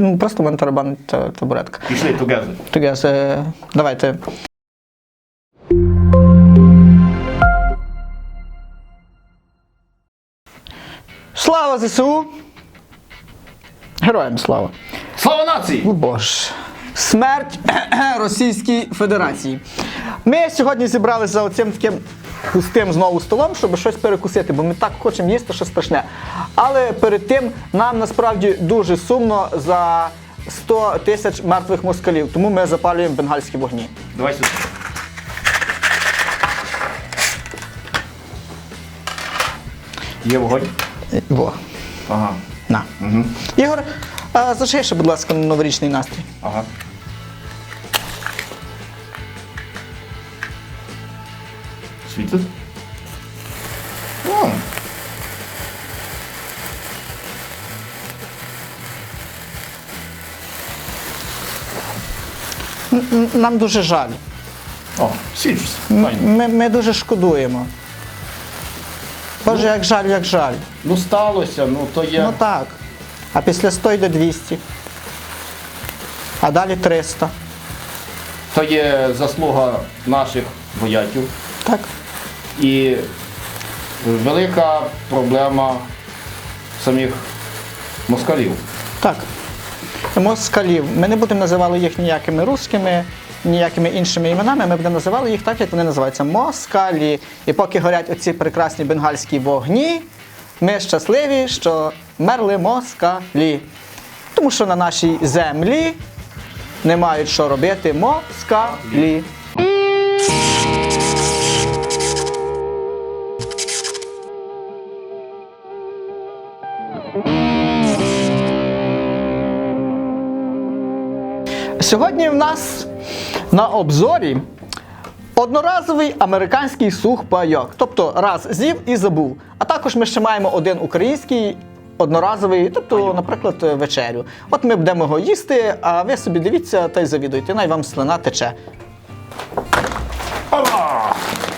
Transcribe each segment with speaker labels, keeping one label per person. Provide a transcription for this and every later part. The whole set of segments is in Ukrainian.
Speaker 1: Ну, просто мене тарабан та табуретка.
Speaker 2: Пішли together.
Speaker 1: Together. е, Давайте. Слава ЗСУ! Героям слава!
Speaker 2: Слава нації!
Speaker 1: О боже. Смерть Російській Федерації. Ми сьогодні зібралися за оцим таким пустим знову столом, щоб щось перекусити, бо ми так хочемо їсти, що страшне. Але перед тим нам насправді дуже сумно за 100 тисяч мертвих москалів, тому ми запалюємо бенгальські вогні.
Speaker 2: Давай сюди. Є вогонь?
Speaker 1: Во.
Speaker 2: Ага.
Speaker 1: На.
Speaker 2: Угу.
Speaker 1: Ігор, а, ще, будь ласка, на новорічний настрій.
Speaker 2: Ага. Світить? О,
Speaker 1: Нам дуже жаль.
Speaker 2: О, світиться.
Speaker 1: Ми, ми дуже шкодуємо. Боже, як жаль, як жаль.
Speaker 2: Ну сталося, ну то є.
Speaker 1: Ну так. А після 100 йде 200. А далі 300.
Speaker 2: То є заслуга наших вояків.
Speaker 1: Так?
Speaker 2: І велика проблема самих москалів.
Speaker 1: Так. Москалів. Ми не будемо називати їх ніякими русскими, ніякими іншими іменами. Ми будемо називати їх так, як вони називаються москалі. І поки горять оці прекрасні бенгальські вогні, ми щасливі, що мерли москалі. Тому що на нашій землі не мають що робити москалі. Сьогодні в нас на обзорі одноразовий американський сухпайок. Тобто раз з'їв і забув. А також ми ще маємо один український одноразовий, тобто, наприклад, вечерю. От ми будемо його їсти, а ви собі дивіться та й завідуйте, най вам слина тече.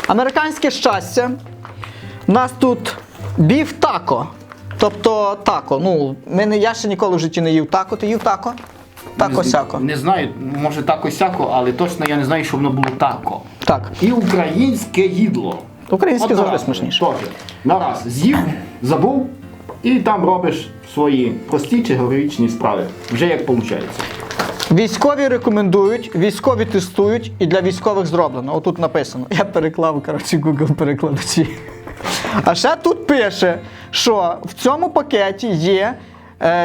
Speaker 1: Американське щастя. У нас тут біф тако. Тобто тако. Ну, ми не, я ще ніколи в житті не їв тако. Ти їв тако? Тако сяко.
Speaker 2: Не знаю, може тако сяко, але точно я не знаю, що воно було тако.
Speaker 1: Так.
Speaker 2: І українське їдло.
Speaker 1: Українське завжди смачніше.
Speaker 2: Теж. Нараз з'їв, забув, і там робиш свої прості чи героїчні справи. Вже як виходить.
Speaker 1: Військові рекомендують, військові тестують і для військових зроблено. Отут написано. Я переклав, коротше, Google перекладачі. А ще тут пише, що в цьому пакеті є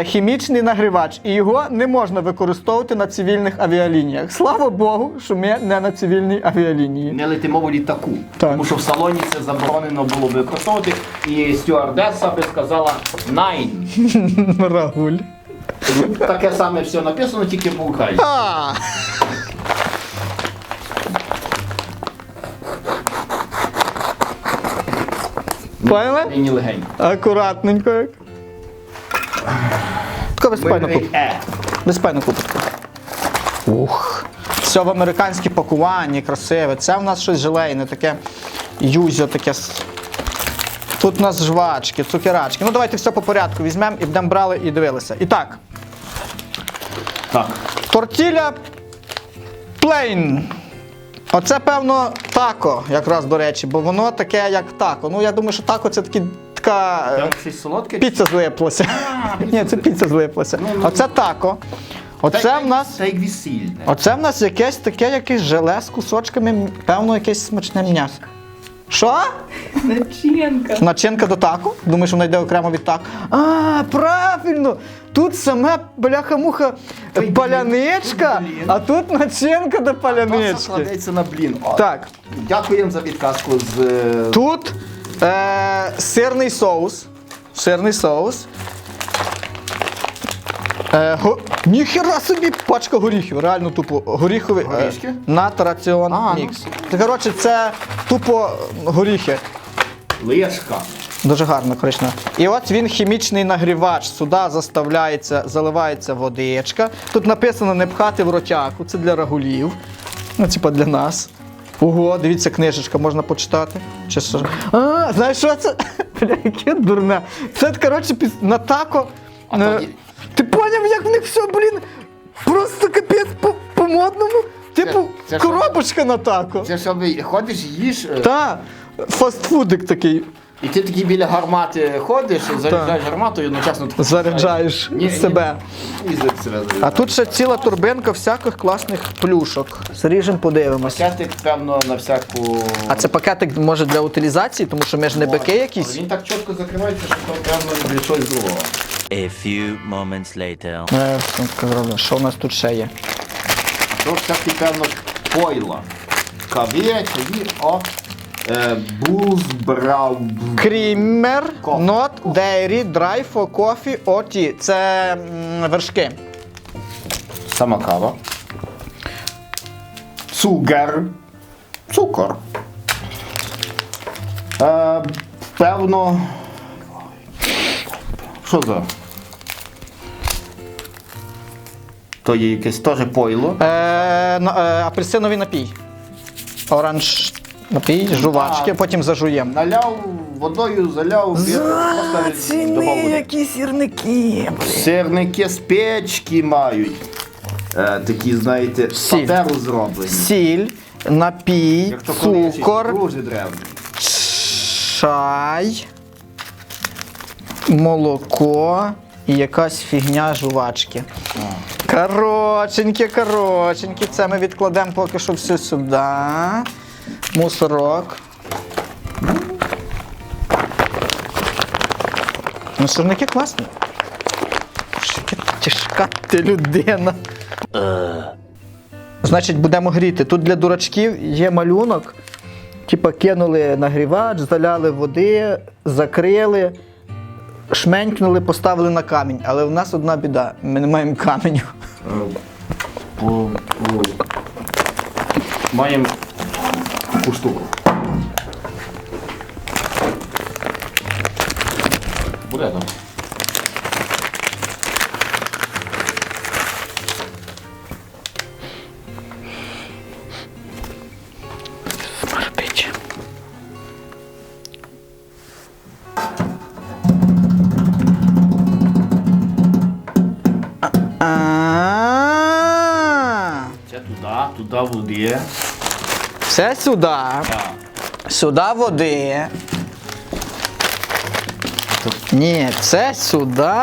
Speaker 1: хімічний нагрівач, і його не можна використовувати на цивільних авіалініях. Слава Богу, що ми не на цивільній авіалінії.
Speaker 2: Не летимо в літаку.
Speaker 1: Так.
Speaker 2: Тому що в салоні це заборонено було використовувати. І стюардеса би сказала найн.
Speaker 1: Рагуль.
Speaker 2: Таке саме все написано, тільки в Україні.
Speaker 1: Поняли?
Speaker 2: Нині.
Speaker 1: Акуратненько як. Безпечно
Speaker 2: Мирний
Speaker 1: куп.
Speaker 2: Е.
Speaker 1: Безпечно купити. Ух. Все в американське пакування, красиве. Це в нас щось желейне, таке юзьо, таке. Тут у нас жвачки, цукерачки. Ну давайте все по порядку візьмемо і будемо брали і дивилися. І так,
Speaker 2: Так.
Speaker 1: тортіля плейн. Оце, певно, тако, якраз до речі, бо воно таке, як тако. Ну, я думаю, що тако це такі, така. е,
Speaker 2: Там щось солодке?
Speaker 1: Піца злиплася. Ні, це піца злиплася. Оце тако. Оце в нас.
Speaker 2: Це як весільне.
Speaker 1: Оце в нас якесь таке якесь желе з кусочками, певно, якесь смачне м'ясо. Що?
Speaker 3: Начинка.
Speaker 1: Начинка до тако? Думаєш, вона йде окремо від тако? А, правильно! Тут саме бляха-муха
Speaker 2: блін.
Speaker 1: паляничка,
Speaker 2: блін.
Speaker 1: а тут начинка до
Speaker 2: Палянички.
Speaker 1: палянички.
Speaker 2: складається на блін. О,
Speaker 1: Так,
Speaker 2: Дякуємо за підказку з е,
Speaker 1: тут е, сирний соус. Сирний соус. Е, го... Ніхера собі пачка горіхів, реально тупо горіховий е,
Speaker 2: Горішки?
Speaker 1: нат
Speaker 2: А, ну.
Speaker 1: мікс. Це, коротше, це тупо горіхи.
Speaker 2: лишка.
Speaker 1: Дуже гарно, коричнево. І от він хімічний нагрівач. Сюди заставляється, заливається водичка. Тут написано не пхати в ротяку, це для рагулів. Ну, типа для нас. Ого, дивіться, книжечка, можна почитати. Чи що? А, знаєш що це? Бля, яке дурне. Це, коротше, піс- на тако. Е, Ти поняв? поняв, як в них все, блін, просто капець по, по-модному. Типу,
Speaker 2: це що?
Speaker 1: коробочка на тако.
Speaker 2: Це що ви ходиш, їш, е,
Speaker 1: Та, фастфудик такий.
Speaker 2: І ти такий біля гармати ходиш, заряджаєш гармату і одночасно так
Speaker 1: Заряджаєш
Speaker 2: Ні, ні.
Speaker 1: себе.
Speaker 2: І за себе
Speaker 1: А тут ще ціла турбинка всяких класних плюшок. Зріжем, подивимось.
Speaker 2: Пакетик, певно, на всяку.
Speaker 1: А це пакетик може для утилізації, тому що ми ж не бики
Speaker 2: Але
Speaker 1: якісь.
Speaker 2: Він так чітко закривається, що то певно для чогось другого.
Speaker 4: A few moments later.
Speaker 1: Е, сумка. Що у нас тут ще є?
Speaker 2: То всякі, певно, пойла. Каві, чаї, о. Булзбрау.
Speaker 1: Крімер,
Speaker 2: Кофе.
Speaker 1: нот, дейрі, драйфо, кофі, оті. Це м, вершки.
Speaker 2: Сама кава. Цугер. Цукор. Е, певно. Що за? То є якесь теж пойло.
Speaker 1: Е, на- е, апельсиновий напій. Оранж напій, жувачки,
Speaker 2: А.
Speaker 1: потім зажуємо.
Speaker 2: Наляв водою, заляв, просто добав води.
Speaker 1: які сірники.
Speaker 2: Сирники з печки мають. Е, такі, знаєте, з
Speaker 1: Сіль.
Speaker 2: паперу зроблені.
Speaker 1: Сіль, напій,
Speaker 2: Якщо колишній,
Speaker 1: цукор,
Speaker 2: дуже древний.
Speaker 1: чай, молоко і якась фігня жувачки. Коротенькі, коротенькі. Це ми відкладемо поки що все сюди. Мусорок. Ну, сирники класні. Тяжка ти людина. Значить, будемо гріти. Тут для дурачків є малюнок. Типа кинули нагрівач, заляли води, закрили, шменькнули, поставили на камінь. Але в нас одна біда. Ми не маємо каменю.
Speaker 2: По- Маємо costurou. Obrigado. Marpete.
Speaker 1: Ah. Сега
Speaker 2: туда, туда, в Лудия.
Speaker 1: Все сюди. Сюди води. Ні, це сюди.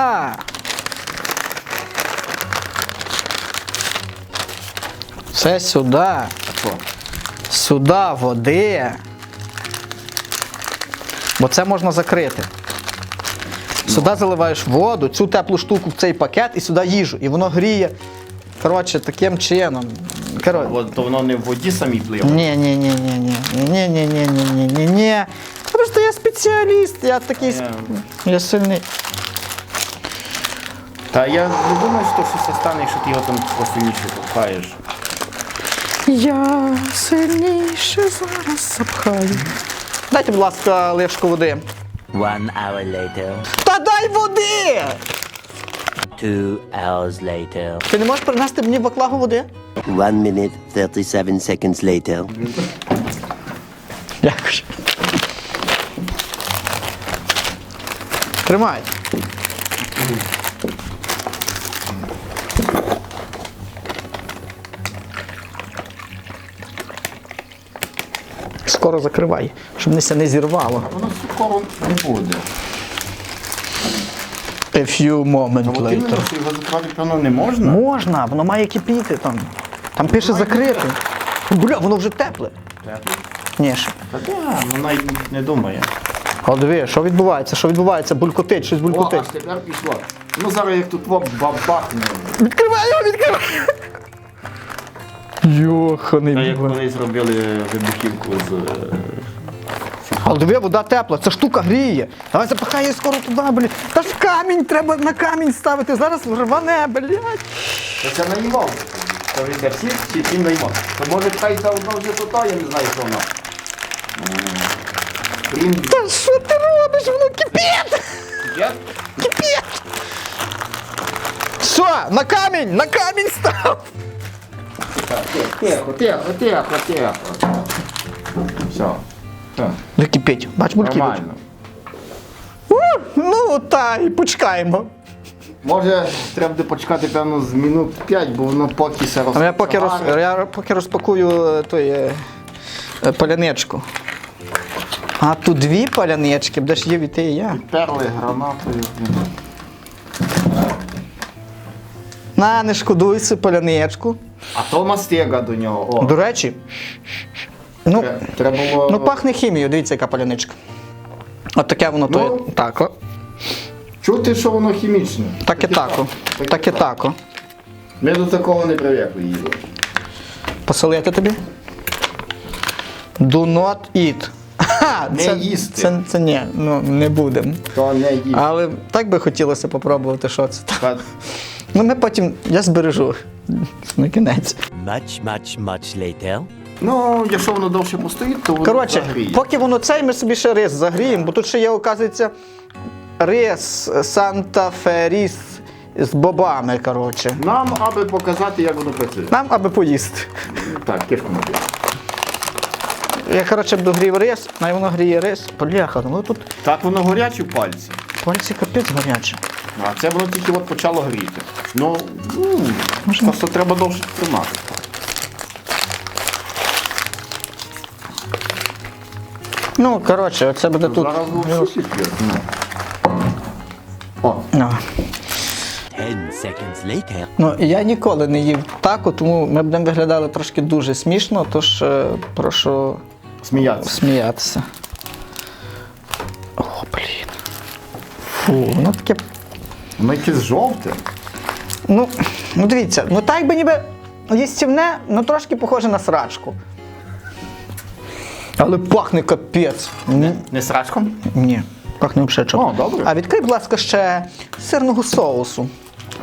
Speaker 1: Це сюди. Сюди води. Бо це можна закрити. Сюди заливаєш воду, цю теплу штуку в цей пакет і сюди їжу. І воно гріє. Коротше, таким чином. Коротше.
Speaker 2: От, то воно не в воді самі пливе.
Speaker 1: Ні, ні, ні, ні, ні, ні, ні, ні, ні, ні, ні, ні. Просто я спеціаліст, я такий сп- я сильний.
Speaker 2: Та я не думаю, що щось стане, якщо ти його там посильніше попхаєш.
Speaker 1: Я сильніше зараз запхаю. Дайте, будь ласка, лишку води.
Speaker 4: One hour later.
Speaker 1: Та дай води!
Speaker 4: Two hours later.
Speaker 1: Ти не можеш принести мені баклагу води?
Speaker 5: One minute, 37 seconds later.
Speaker 1: Дякую. Тримай. Скоро закривай, щоб мене не зірвало.
Speaker 2: Воно скоро не буде.
Speaker 1: A few moment
Speaker 2: От іменно,
Speaker 1: later.
Speaker 2: що його закривати, певно, не можна.
Speaker 1: Можна, воно має кипіти там. Там пише закрити. Бля, воно вже тепле. Тепле? Ні, ще.
Speaker 2: Та да, вона й не думає.
Speaker 1: А диви, що відбувається? Що відбувається? Булькотить, щось
Speaker 2: О,
Speaker 1: булькотить.
Speaker 2: аж тепер пішло. Ну зараз як тут воп бабахне.
Speaker 1: Відкривай його, відкривай! Йоханий.
Speaker 2: Та як колись зробили вибухівку з. е,
Speaker 1: Але диви, вода тепла, ця штука гріє. Давай запихай її скоро туди, блядь. Та ж камінь треба на камінь ставити, зараз рване, блядь.
Speaker 2: Та це наймов. То всі чи ті наймов. То може хай та одно вже то, то, я не знаю, що воно. М. Блін,
Speaker 1: Та що ти робиш? Воно кипить!
Speaker 2: я
Speaker 1: Кипить! Все, на камінь, на камінь став!
Speaker 2: Тихо, тихо, тихо, тихо. Все. Все.
Speaker 1: Не кипить, бач, бульки.
Speaker 2: Нормально.
Speaker 1: Ну, та і почекаємо.
Speaker 2: Може, треба буде почекати, певно, з минут 5, бо воно поки все
Speaker 1: А я поки, роз, я поки розпакую е, той, е, е, паляничку. А тут дві палянички, будеш їв і ти, і я.
Speaker 2: Перли гранатою.
Speaker 1: На, не шкодуй цю паляничку.
Speaker 2: А то мастега до нього. О,
Speaker 1: До речі, ну,
Speaker 2: тре- треба було.
Speaker 1: ну пахне хімією, дивіться, яка паляничка. От таке воно
Speaker 2: Ну,
Speaker 1: то є тако.
Speaker 2: Чути, що воно хімічне.
Speaker 1: Так і тако. Так і тако.
Speaker 2: Ми до такого не привикли їли.
Speaker 1: Посолити тобі? Do not eat. Ха,
Speaker 2: Не
Speaker 1: це,
Speaker 2: їсти.
Speaker 1: Це, це ні, ну не будемо.
Speaker 2: То не їсть.
Speaker 1: Але так би хотілося попробувати, що це.
Speaker 2: Та-
Speaker 1: Ну ми потім, я збережу на кінець.
Speaker 4: Much, much, much later.
Speaker 2: Ну, якщо воно довше постоїть, то воно
Speaker 1: Коротше,
Speaker 2: загріє.
Speaker 1: поки воно цей, ми собі ще рис загріємо, бо тут ще є, оказується, рис Санта-Фе-ріс з бобами, коротше.
Speaker 2: Нам, аби показати, як воно працює.
Speaker 1: Нам аби поїсти.
Speaker 2: Так, кишку набив.
Speaker 1: Я, коротше, догрів рис, най воно гріє рис. Бляха, ну тут
Speaker 2: Так воно горячі пальці.
Speaker 1: пальці капець гарячі.
Speaker 2: А це воно тільки от почало гріти. Ну, ну просто треба довше тримати.
Speaker 1: Ну, коротше, оце буде тут.
Speaker 2: Зараз.
Speaker 1: Ну.
Speaker 4: Ten seconds later.
Speaker 1: Ну, я ніколи не їв тако, тому ми будемо виглядали трошки дуже смішно, тож е, прошу
Speaker 2: сміятися.
Speaker 1: сміятися. О, блін. Фу, воно таке.
Speaker 2: Воно якесь жовте.
Speaker 1: Ну, ну дивіться, ну так би ніби їстівне, ну трошки похоже на срачку. Але пахне капець. Ні.
Speaker 2: Не срачком?
Speaker 1: Ні, пахне чого.
Speaker 2: О, добре.
Speaker 1: А відкрий, будь ласка, ще сирного соусу.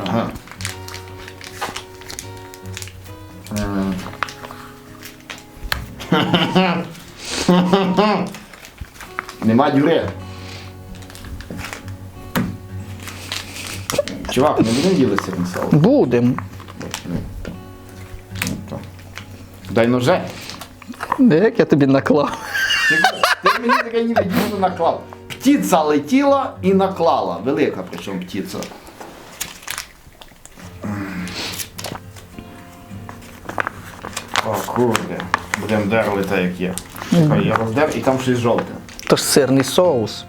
Speaker 2: Ага. Нема дюре. Чувак, не будемо ділитися цим соусом.
Speaker 1: Будем.
Speaker 2: Дай ноже.
Speaker 1: Як я тобі наклав.
Speaker 2: Ти, ти мені таке ніби дійсно наклав. Птиця летіла і наклала. Велика причому птиця. О, кurde. Будемо дерли так, як є. Чекай, я роздер і там щось жовте.
Speaker 1: Тож сирний соус.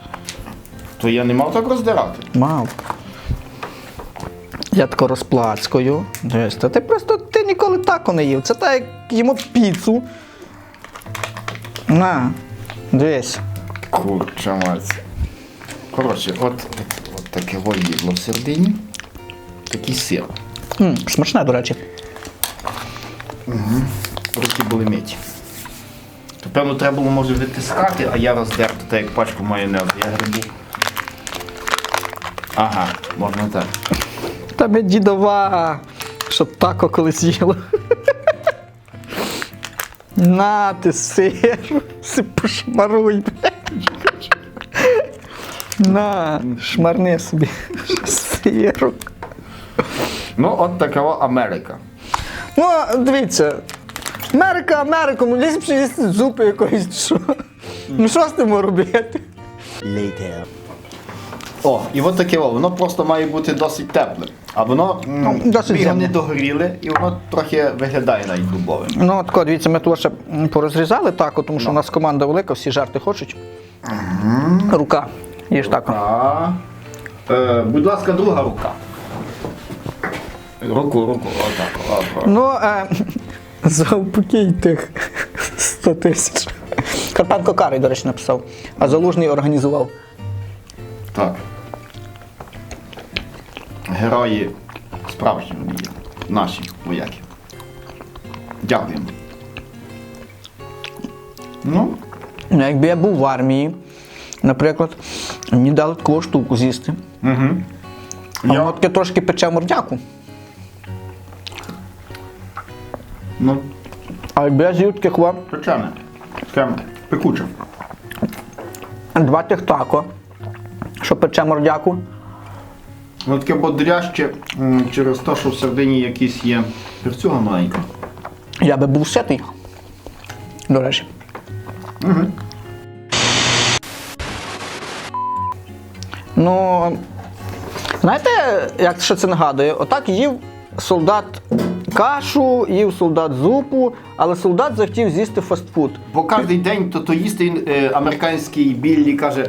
Speaker 2: То я не мав так роздирати.
Speaker 1: Мав. Я тако розплацкою. Дивись, та ти просто ти ніколи тако не їв. Це так, як їмо піцу. На, дивись.
Speaker 2: Курча мать. Коротше, от, от таке воїдло в середині. Такий сир.
Speaker 1: М, смачне, до речі.
Speaker 2: Руки були миті. То певно треба було може витискати, а я роздер так як пачку майонезу. Я грибу. Ага, можна так.
Speaker 1: Тебе дідова, що тако колись їла. На ти сир, си пошмаруй. блядь. На, шмарни собі сиру.
Speaker 2: Ну, от такова Америка.
Speaker 1: Ну, дивіться. Америка, Америка, ну ліпше їсти зупи якоїсь, що. Ну що з тим робити?
Speaker 4: Later.
Speaker 2: О, і от таке, о, воно просто має бути досить тепле. А воно
Speaker 1: Ну,
Speaker 2: ми його не догріли, і воно трохи виглядає навіть дубовим.
Speaker 1: Ну, тако, дивіться, ми тут ще порозрізали тако, тому що у нас команда велика, всі жарти хочуть. Рука. Їж тако.
Speaker 2: А, е, будь ласка, друга рука. Руку, руку, отак. О,
Speaker 1: Ну, е, за упокій тих 100 тисяч. Карпенко Карий, до речі, написав, а Залужний організував.
Speaker 2: Так. Герої справжні вони є. Наші вояки. Дякуємо. Ну,
Speaker 1: Ну, якби я був в армії, наприклад, мені дали таку штуку з'їсти.
Speaker 2: угу.
Speaker 1: А воно таке трошки пече мордяку.
Speaker 2: ну,
Speaker 1: А якби я з'їв таких вам
Speaker 2: печене. Таке пекуче.
Speaker 1: два тих тако, що пече мордяку,
Speaker 2: Ну, таке бодряще через те, що в середині якісь є перцюга маленька.
Speaker 1: я би був ситий. До речі.
Speaker 2: Угу.
Speaker 1: Ну, Знаєте, як що це нагадує? Отак їв солдат кашу, їв солдат зупу, але солдат захотів з'їсти фастфуд.
Speaker 2: Бо кожен день то, то їсти е, американський Біллі каже: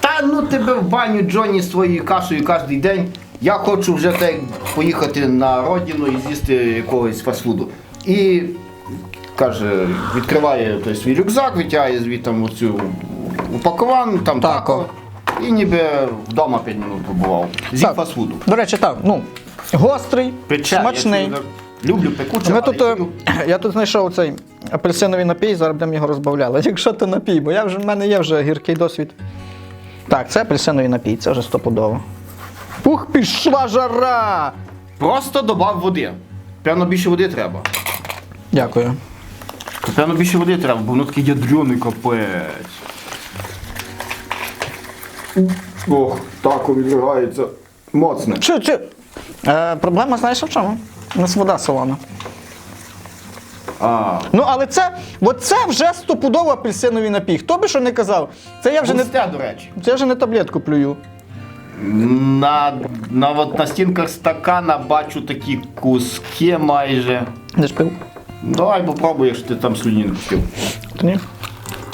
Speaker 2: Та ну тебе в баню Джонні з твоєю кашею кожен день. Я хочу вже так поїхати на родину і з'їсти якогось фастфуду. І каже, відкриває той свій рюкзак, витягає звідти оцю упаковану, там
Speaker 1: Тако.
Speaker 2: тако. І ніби вдома 5 минут побував. З'їв
Speaker 1: Так.
Speaker 2: фастфуду.
Speaker 1: До речі, так, ну, гострий,
Speaker 2: Пече,
Speaker 1: смачний.
Speaker 2: я люблю пекуче.
Speaker 1: Ми
Speaker 2: але
Speaker 1: тут, е,
Speaker 2: люблю.
Speaker 1: я тут знайшов цей апельсиновий напій, зараз будемо його розбавляли. Якщо то напій, бо я вже, в мене є вже гіркий досвід. Так, це апельсиновий напій, це вже стопудово. Ух, пішла жара!
Speaker 2: Просто добав води. Певно більше води треба.
Speaker 1: Дякую.
Speaker 2: Певно більше води треба, бо воно такий ядрений капець. Ох, так відригається. Моцне.
Speaker 1: Чи, чи? Е, проблема, знаєш в чому? У нас вода солона.
Speaker 2: А,
Speaker 1: Ну, але це, от це вже стопудово апельсиновий напій. Хто би що не казав? Це я вже не,
Speaker 2: до речі.
Speaker 1: це я вже не таблетку плюю.
Speaker 2: На, на, от, на стінках стакана бачу такі куски майже.
Speaker 1: Не ж пив?
Speaker 2: Давай попробуй, якщо ти там слюні не пустив.
Speaker 1: Та ні.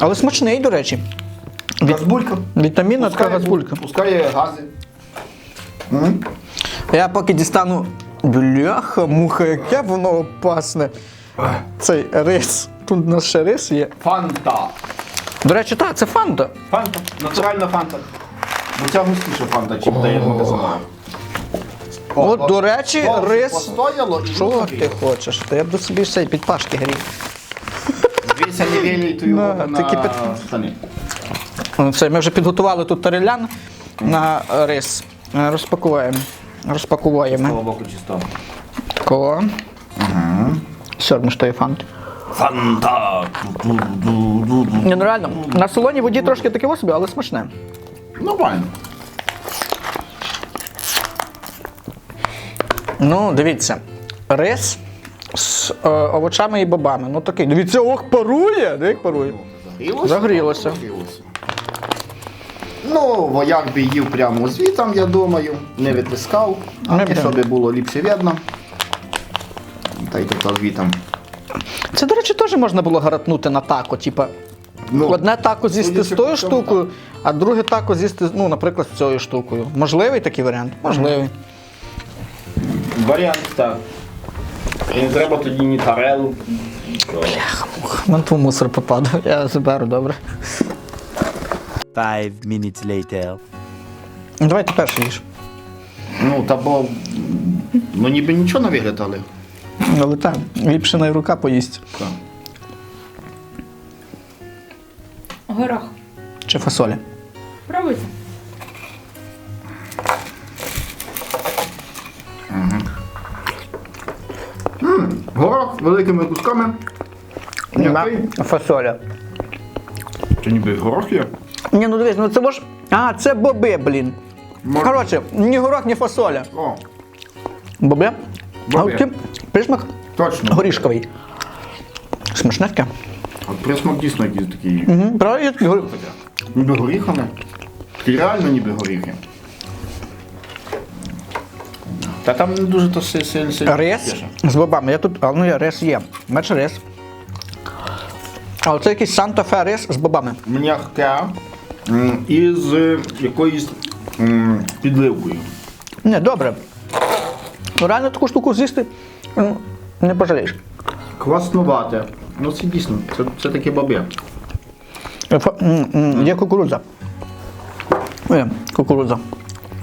Speaker 1: Але смачний, до речі.
Speaker 2: Газбулька.
Speaker 1: Вітамінна така газбулька.
Speaker 2: Пускає гази. М?
Speaker 1: Я поки дістану бляха, муха, яке воно опасне. Цей рис. Тут у нас ще рис є.
Speaker 2: Фанта.
Speaker 1: До речі, так, це фанта.
Speaker 2: Фанта. Натуральна фанта. Бо ця густіша фанта, чим дає магазинова.
Speaker 1: От, до речі, рис.
Speaker 2: Постояло і
Speaker 1: Що
Speaker 2: воно
Speaker 1: ти хочеш? Та я б до собі все під пашки грів.
Speaker 2: Не вілій ту його
Speaker 1: На, такі пи-
Speaker 2: штани.
Speaker 1: Ну, Все, ми вже підготували тут тарилян на рис. Розпакуємо. Розпакуємо.
Speaker 2: Того боку чисто.
Speaker 1: Такого. Угу. Сьорбно, що є фант.
Speaker 2: Фанта.
Speaker 1: Ні, ну реально, на солоній воді трошки таке собі, але смачне.
Speaker 2: Нормально.
Speaker 1: Ну, дивіться, рис з е, овочами і бобами. Ну такий. Дивіться, ох, парує! Де як парує?
Speaker 2: Загрілося? Ну, вояк би їв прямо звітом, я думаю, не витискав,
Speaker 1: Не
Speaker 2: а
Speaker 1: прям.
Speaker 2: щоб було ліпше видно. Та й тобто звітом.
Speaker 1: Це, до речі, теж можна було гаратнути на тако. Типа,
Speaker 2: Ну,
Speaker 1: одне тако з'їсти з тою штукою, а друге тако з'їсти, ну, наприклад, з цією штукою. Можливий такий варіант? Можливий.
Speaker 2: Варіант так. І не треба тоді ні тарелу.
Speaker 1: Вон твій мусор попадав, я заберу, добре.
Speaker 4: Five minutes later.
Speaker 1: Ну, Давай ти перший їж.
Speaker 2: Ну, та бо. Ну ніби нічого не вигляд, але.
Speaker 1: Але так, ліпше на рука поїсть.
Speaker 2: Так.
Speaker 3: Горох.
Speaker 1: Чи фасоля.
Speaker 3: Пробуйте.
Speaker 2: Горох великими кусками. М'який.
Speaker 1: Фасоля.
Speaker 2: Чи ніби горох є?
Speaker 1: Ні, ну дивись, ну це ж. А, це боби, блін.
Speaker 2: Може.
Speaker 1: Коротше, ні горох, ні фасоля.
Speaker 2: О,
Speaker 1: Боби. А
Speaker 2: Боби.
Speaker 1: от такий присмак
Speaker 2: точно.
Speaker 1: горішковий. Смачне таке.
Speaker 2: От присмак дійсно якийсь такий.
Speaker 1: Угу. Правда, є такий горіх.
Speaker 2: Ніби горіхами. Такі реально ніби горіхи. Та там не дуже то си- сильно сильно.
Speaker 1: Рис
Speaker 2: тіше.
Speaker 1: з бобами. Я тут, а ну я рис є. Бачиш рис. А це якийсь Санта-Фе рис з бобами.
Speaker 2: М'яке м, і з якоюсь підливкою.
Speaker 1: Ні, добре. Ну реально таку штуку з'їсти не пожалієш.
Speaker 2: Кваснувате. Ну це дійсно, це, це.
Speaker 1: Е, м, м, Є кукурудза. Є кукурудза.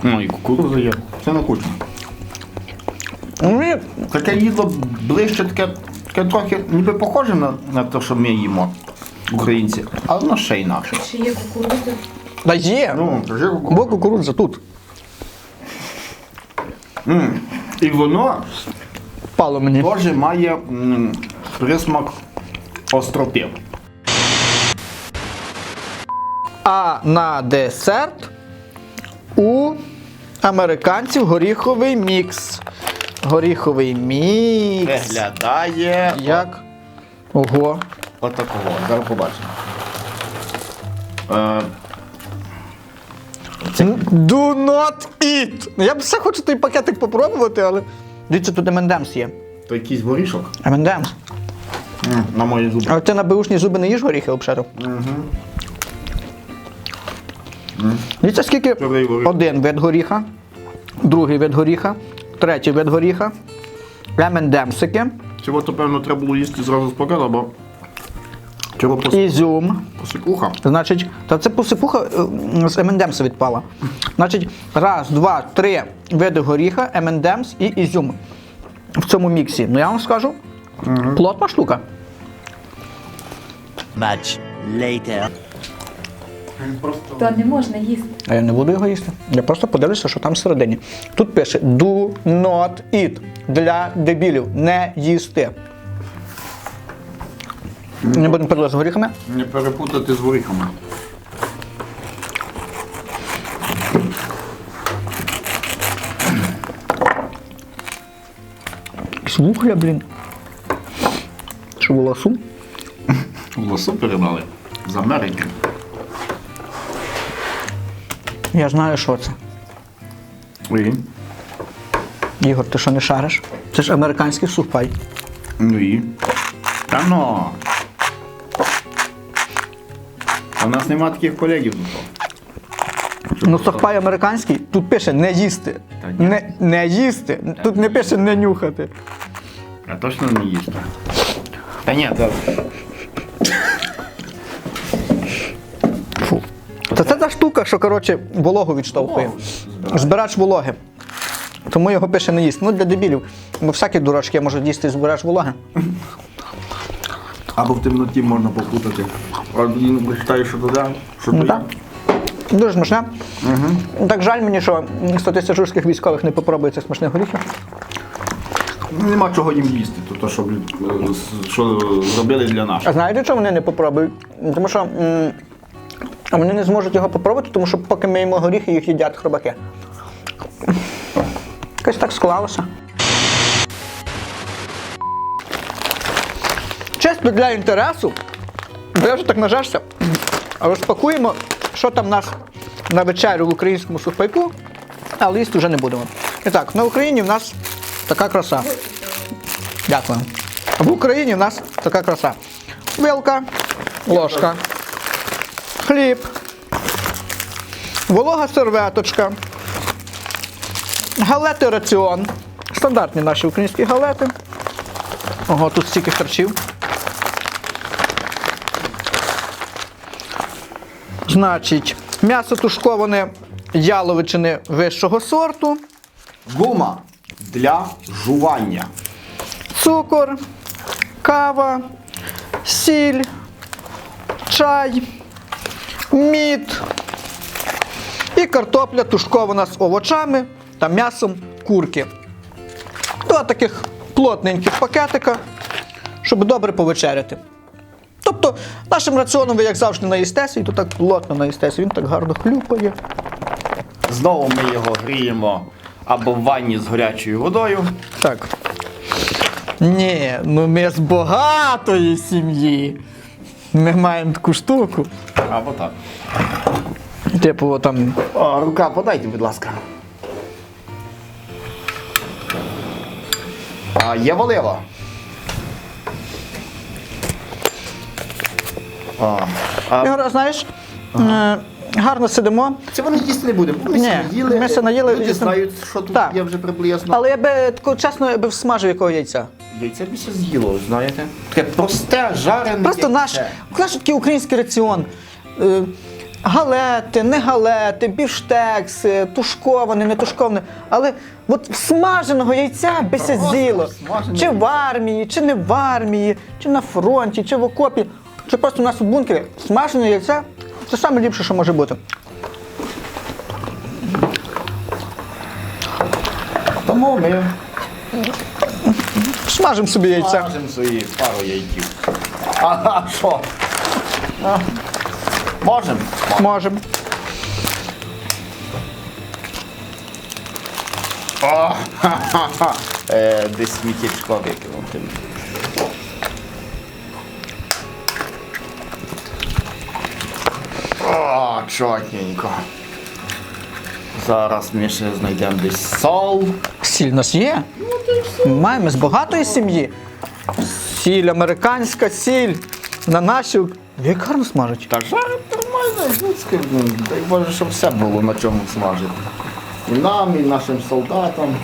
Speaker 2: Ну і кукуруза є. Це не кучно.
Speaker 1: Ну,
Speaker 2: Таке їдло ближче, таке, таке трохи ніби похоже на, на те, що ми їмо, українці, але воно ще інакше.
Speaker 3: Чи є кукурудза?
Speaker 1: Та є.
Speaker 2: Ну, кажи кукурудза.
Speaker 1: Бо кукурудза тут.
Speaker 2: М, І воно
Speaker 1: Пало мені.
Speaker 2: теж має м, присмак остроти.
Speaker 1: А на десерт у американців горіховий мікс. Горіховий мікс.
Speaker 2: Виглядає
Speaker 1: Як? Ого.
Speaker 2: Отакого. Зараз побачимо. Е,
Speaker 1: Do not eat! Ну, Я б все хочу той пакетик попробувати, але. Дивіться, тут M&M's є.
Speaker 2: То якийсь горішок.
Speaker 1: M&M's.
Speaker 2: На мої зуби.
Speaker 1: А ти на беушні зуби не їш горіхи обшарив? Дивіться, скільки
Speaker 2: Добрий горіх.
Speaker 1: один вид горіха, другий вид горіха, третій вид горіха, M&M'сики,
Speaker 2: Цього, то, певно, треба було їсти зразу з пакета, бо чого пос...
Speaker 1: ізюм.
Speaker 2: посикуха.
Speaker 1: Значить, та це посипуха е, з M&M's відпала. Значить, раз, два, три види горіха, M&M's і ізюм в цьому міксі. Ну я вам скажу, плотна штука.
Speaker 4: Much later.
Speaker 3: То не можна їсти.
Speaker 1: А я не буду його їсти. Я просто подивлюся, що там всередині. Тут пише do not eat для дебілів. Не їсти. Не будемо подивитися з горіхами.
Speaker 2: Не перепутати з горіхами.
Speaker 1: Вугля, блін. Що волосу?
Speaker 2: Лосу передали. З Америки.
Speaker 1: Я знаю, що це.
Speaker 2: І?
Speaker 1: Ігор, ти що не шариш? Це ж американський сухпай.
Speaker 2: Ну і? Та ну. У нас нема таких колегів тут.
Speaker 1: Ну, сухпай американський, тут пише не їсти.
Speaker 2: Та ні.
Speaker 1: Не, не їсти. Тут не пише не нюхати.
Speaker 2: А точно не їсти. Та ні, то
Speaker 1: Фу. Та це та штука, що коротше вологу відштовхує. Збирач вологи. Тому його пише не їсти. Ну для дебілів. Бо всякі дурачки можуть їсти збирач вологи.
Speaker 2: Або в темноті можна попутати. А він вважає, що туди, що
Speaker 1: Ну
Speaker 2: туди.
Speaker 1: так. Дуже смачне. Так жаль мені, що 100 тисяч русських військових не попробує цих смачних горіхів.
Speaker 2: Нема чого їм їсти, то, то що, е, що зробили для
Speaker 1: А знаєте, чому вони не попробують? Тому що м, вони не зможуть його попробувати, тому що поки ми їмо горіхи, їх їдять хробаки. Якось так склалося. Для інтересу, бо я вже так нажався, розпакуємо, що там нас на вечерю в українському сухпайку, але їсти вже не будемо. І так, на Україні в нас така краса. Дякую. В Україні в нас така краса. Вилка, ложка, хліб, волога серветочка, галети раціон. Стандартні наші українські галети. Ого, тут стільки харчів. Значить, м'ясо тушковане яловичини вищого сорту.
Speaker 2: Гума для жування.
Speaker 1: цукор, кава, сіль, чай, мід і картопля тушкована з овочами та м'ясом курки. Два таких плотненьких пакетика, щоб добре повечеряти. Тобто нашим раціоном ви, як завжди, наїстеся, і то так плотно наїстеся, він так гарно хлюпає.
Speaker 2: Знову ми його гріємо або в ванні з гарячою водою.
Speaker 1: Так. Ні, ну ми з багатої сім'ї. Ми маємо таку штуку.
Speaker 2: Або так.
Speaker 1: Типу, там.
Speaker 2: О, рука подайте, будь ласка. А є волива.
Speaker 1: Ігор, знаєш, е, гарно сидимо,
Speaker 2: це вони їсти не будемо. Ми
Speaker 1: Ні,
Speaker 2: наїли.
Speaker 1: ми се наїли,
Speaker 2: Люди
Speaker 1: їсти-
Speaker 2: знають, що тут
Speaker 1: Так.
Speaker 2: є вже приблизно.
Speaker 1: але я би тако, чесно, я би всмажив якого яйця.
Speaker 2: Яйце б ще з'їло, знаєте? Таке просте, жарене.
Speaker 1: Просто наш,
Speaker 2: яйце.
Speaker 1: знаєш, такий український раціон. Е, Галети, не галети, бівштекс, е, тушковане, не тушковане. Але от смаженого яйця би се
Speaker 2: Просто
Speaker 1: з'їло.
Speaker 2: смажене
Speaker 1: Чи в армії, чи не в армії, чи на фронті, чи в окопі, чи просто у нас у бункері. Смажене яйце це найліпше, що може бути.
Speaker 2: Тому ми
Speaker 1: Смажемо собі яйце.
Speaker 2: Смажемо свої пару яйків. Ага, що? А, Можемо?
Speaker 1: Можемо.
Speaker 2: О, ха-ха-ха. Е, Десь сміттєчко викинути. О, чотненько. Зараз ми ще знайдемо десь сол.
Speaker 1: Сіль у нас є. Маємо з багатої сім'ї. Сіль, американська сіль. На нашу. Як гарно смажить.
Speaker 2: Та жарить нормально, людське. Дай Боже, щоб все було на чому смажити. І нам, і нашим солдатам.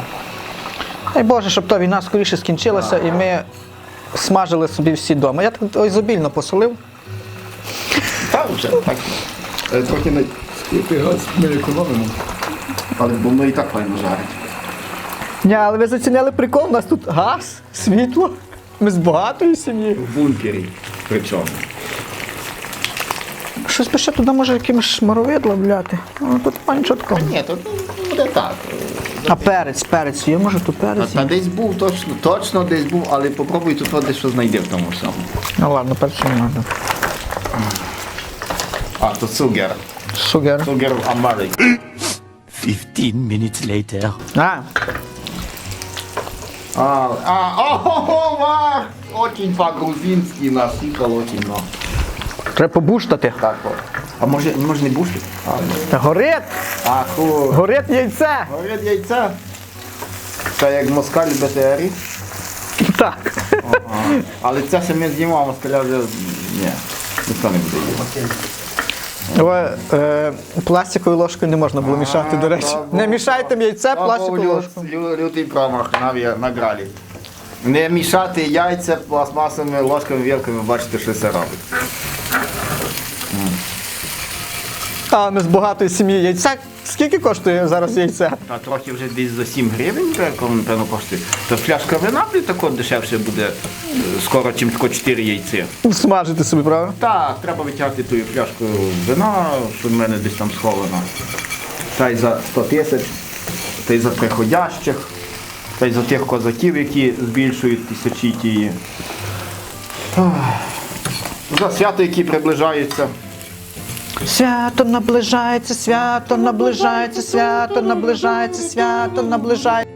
Speaker 1: Дай Боже, щоб та війна скоріше скінчилася і ми смажили собі всі вдома. Я так ой, зобільно посолив.
Speaker 2: Та вже так. Е, Трохи не газ ми економимо. Але воно і так файно жарить.
Speaker 1: Ні, але ви зацінили прикол, у нас тут газ, світло. Ми з багатої сім'ї.
Speaker 2: В бункері. Причому.
Speaker 1: Щось би ще туди може якимось шмаровидло вляти. Ну, тут нічого такого.
Speaker 2: Ні, то буде так.
Speaker 1: А перець, перець, є, може тут
Speaker 2: Та,
Speaker 1: перець?
Speaker 2: та десь був, точно, точно десь був, але попробуй тут от дещо знайди в тому всьому.
Speaker 1: Ну ладно, перцю не треба.
Speaker 2: А, то цугер.
Speaker 1: Сугер.
Speaker 2: Цугер в Америці.
Speaker 4: 15 minutes later.
Speaker 1: А,
Speaker 2: А, а, о, ва! Очень по-грузинськи насипал, очень много.
Speaker 1: треба побуштати.
Speaker 2: Так, от. А може, може не бушки? А, ну.
Speaker 1: Та горить,
Speaker 2: а ху.
Speaker 1: горить яйце.
Speaker 2: Говорять яйця. Це як москаль БТРі.
Speaker 1: Так.
Speaker 2: Але це ще ми знімав, москаля вже ні. Ніхто не буде їсти.
Speaker 1: Ой, е, пластиковою ложкою не можна було мішати, до речі. Не мішайте яйце пластиковою ложкою.
Speaker 2: лю- лю- Лютий промах на, на гралі. Не мішати яйця пластмасовими ложками, вілками, бачите, що це робить.
Speaker 1: А ми з багатої сім'ї яйця. Скільки коштує зараз яйце?
Speaker 2: А трохи вже десь за 7 гривень, так, напевно, коштує. То фляжка вина тако дешевше буде е, скоро, чим тако 4 яйця.
Speaker 1: Смажити собі, правда?
Speaker 2: Так, треба витягти ту пляшку вина, що в мене десь там сховано. Та й за 100 тисяч, та й за приходящих, та й за тих козаків, які збільшують тисячі тії. За свято, які приближаються.
Speaker 1: Свято наближається, свято наближається, свято наближається, свято наближається.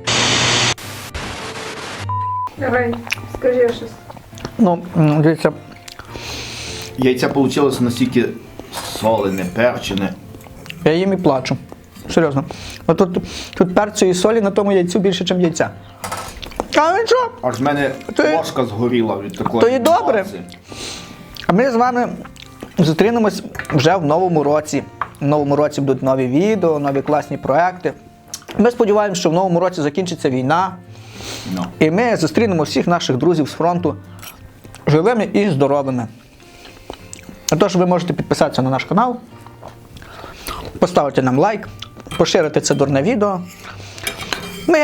Speaker 3: Давай, скажи щось.
Speaker 1: Ну, дивіться,
Speaker 2: Яйця вийшло настільки солене, перчене.
Speaker 1: я їм і плачу. Серйозно. От тут, тут перцю і солі на тому яйцю більше, ніж яйця. А нічого.
Speaker 2: Аж в мене
Speaker 1: То-
Speaker 2: ложка згоріла від такої.
Speaker 1: То і добре.
Speaker 2: маси.
Speaker 1: А ми з вами зустрінемось вже в новому році. В новому році будуть нові відео, нові класні проекти. Ми сподіваємося, що в новому році закінчиться війна,
Speaker 2: Ну.
Speaker 1: і ми зустрінемо всіх наших друзів з фронту живими і здоровими. Тож ви можете підписатися на наш канал, поставити нам лайк, поширити це дурне відео. Ми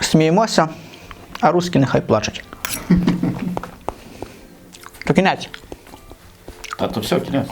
Speaker 1: сміємося, а русські нехай плачуть. То кінець.
Speaker 2: Та то все, кінець.